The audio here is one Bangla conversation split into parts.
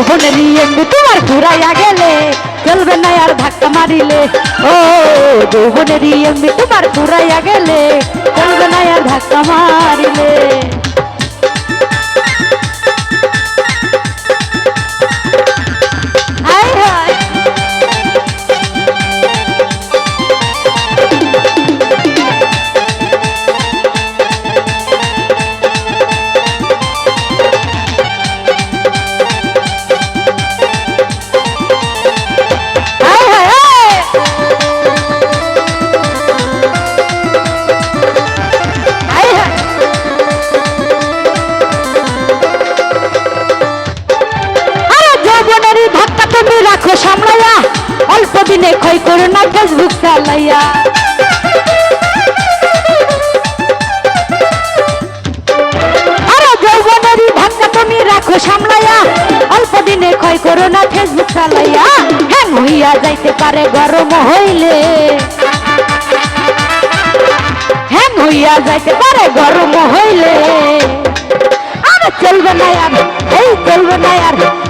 যৌবনের এমনি তোমার ঘুরাইয়া গেলে চলবে না আর ধাক্কা মারিলে ও যৌবনের এমনি তোমার ঘুরাইয়া গেলে ধাক্কা তুমি রাখো, সামলাইয়া। অল্প দিনে ক্ষয় করো, না ফেসবুক চালাইয়া। রাখো, সামলাইয়া। অল্প দিনে ক্ষয় করো, না ফেসবুক চালাইয়া। হ্যাং হইয়া যাইতে পারে গরম হইলে। হ্যাং হইয়া যাইতে পারে গরম হইলে। আর চলবে না আর, এই চলবে না আর।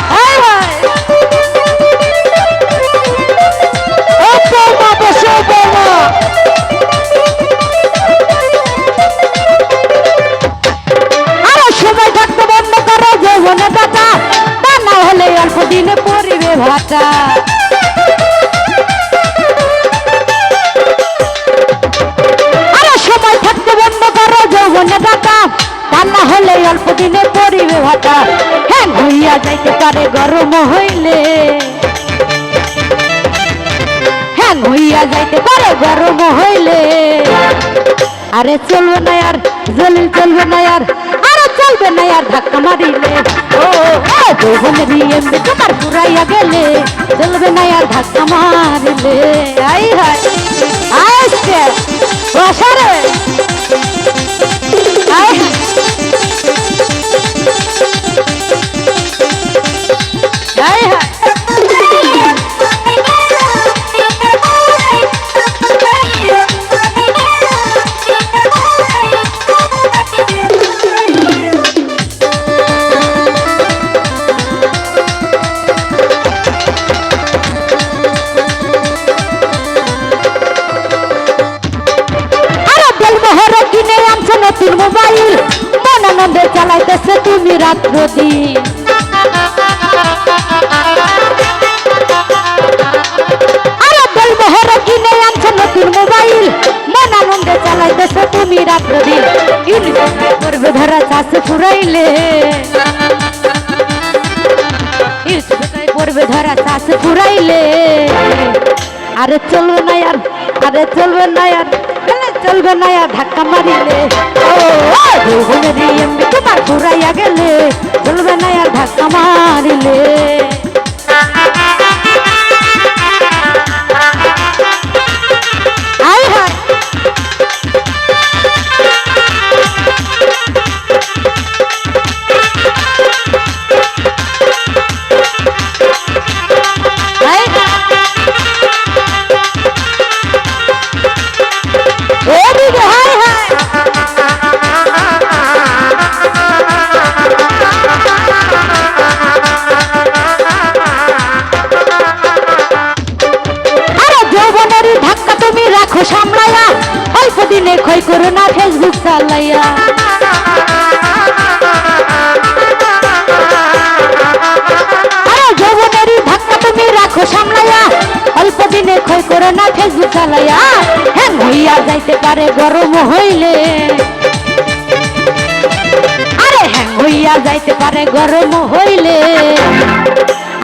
অল্প দিনে পরিবে ভাতা। আরও হলে অল্প দিনে পরিবে ভাতা। হ্যাঁ হইয়া যাইতে পারে, গরম হইলে। হ্যাঁ হইয়া যাইতে পারে, গরম হইলে। আরে চলবে না আর, জলিল চলবে না আর। চলবে না আর ধাক্কা মারিলে ও যৌবনেরই এমনি তোমার পুরাইয়া গেলে চলবে না আর ধাক্কা মারিলে আই হাই আইসকে বসারে নতুন মোবাইল মন আনন্দে চালাইতেছে তুমি রাত্র দিন। কিনে আনছো নতুন মোবাইল মন আনন্দে চালাইতেছে তুমি রাত্র দিন। ইউনিভার্সিটি করবে ধরা চাষে ফুরাইলে। পড়বে ধরা চাষে ফুরাইলে। আরে চলবে না আর আরে চলবে না আর চলবে না আর ধাক্কা মারিলে ও এমনি তোমার ঘুরাইয়া গেলে চলবে না আর ধাক্কা মারিলে সামলাইয়া অল্প দিনে ক্ষয় করো না ফেসবুক চালাইয়া অল্প দিনে ক্ষয় করো না ফেসবুক চালাইয়া হ্যাঁ হইয়া যাইতে পারে, গরম হইলে। আরে হ্যাঁ হইয়া যাইতে পারে, গরম হইলে।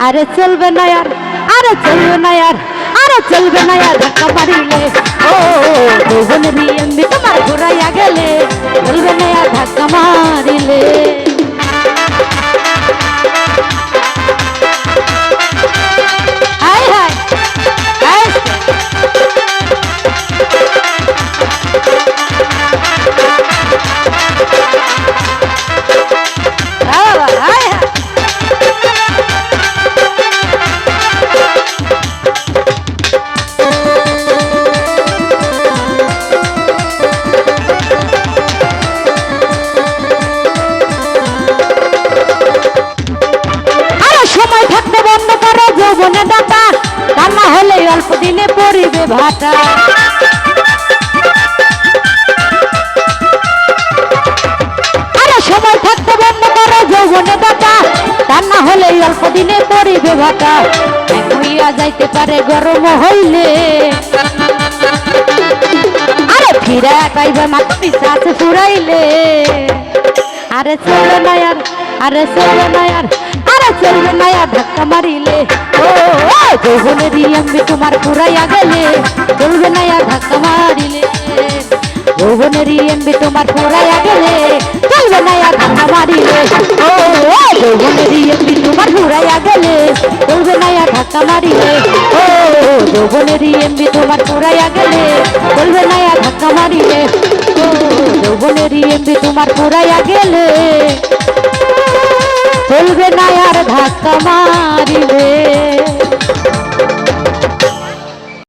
আরে চলবে না আর, আরে চলবে না আরে। চলবে না আর ধাক্কা মারিলে ও যৌবনেরই এমনি তোমার ঘোরাইয়া গেলে চলবে না আর ধাক্কা মারিলে ভাটা। আরে সময় থাকতে বন্ধ করো, যৌবনে বাটা তা না হলে অল্প দিনে পড়িবে ভাটা। হইয়া যাইতে পারে, গরম হইলে। আরে ফিরে পাইবে মাথা পিসাচ ফুরাইলে। আরে চলবে না আর আরে চলবে না আর আরে চলবে না আর ধাক্কা মারিলে। ও যৌবনের এমবি তোমার ফুরাইয়া গেলে চলবে না আর ধাক্কা মারিলে। যৌবনের এমবি তোমার ফুরাইয়া গেলে চলবে না আর ধাক্কা মারিলে। ও যৌবনের এমবি তোমার ফুরাইয়া গেলে চলবে না আর ধাক্কা মারিলে। ও যৌবনের এমবি তোমার ফুরাইয়া গেলে চলবে না আর ধাক্কা মারিলে। ও যৌবনের এমবি তোমার ফুরাইয়া গেলে। ধাক্কা মারিবে